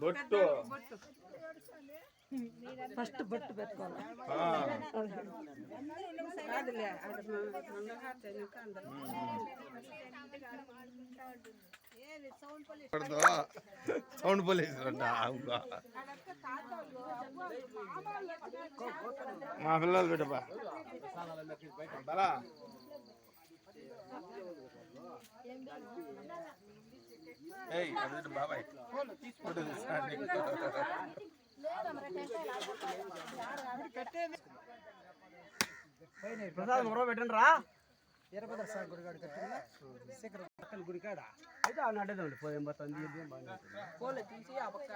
బొట్టు. ఫస్ట్ బొట్టు పెట్టుకోవాలి? సౌండ్ పోలీసు అంట మా పిల్లలు బిడ్డపా బలా ఏయ్ అది బిడ్డ బాబాయ్. తీసుకోండి ప్రసాదం మరో పెట్టండి రా. వీరభద్ర స్వామి గుడి కాడ కట్టిన శిఖర పక్కన గుడి కాడ. అయితే ఆ నాటేదండి పోయేం పోతుంది ఇదేం బాగా పోలే తీసి ఆ పక్క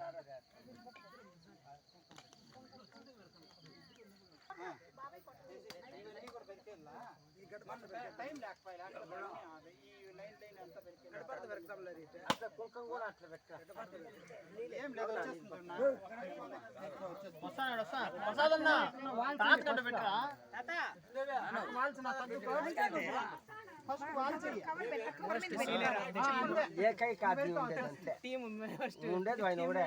ఆడ నాటు. ఎందుకు దాడి నాటుకున్నాడు ఆహా కాంపౌండ్ ఆడ వరకు అట్లా ఉంటూ వస్తుంది అయితే కొంచెం ఆ నాటుదాం అంత దూరం నాటుదాం నాటుకోవాలి ఏకై కాపీ ఉండేది అంతే ఉండేది ఆయన ఒకడే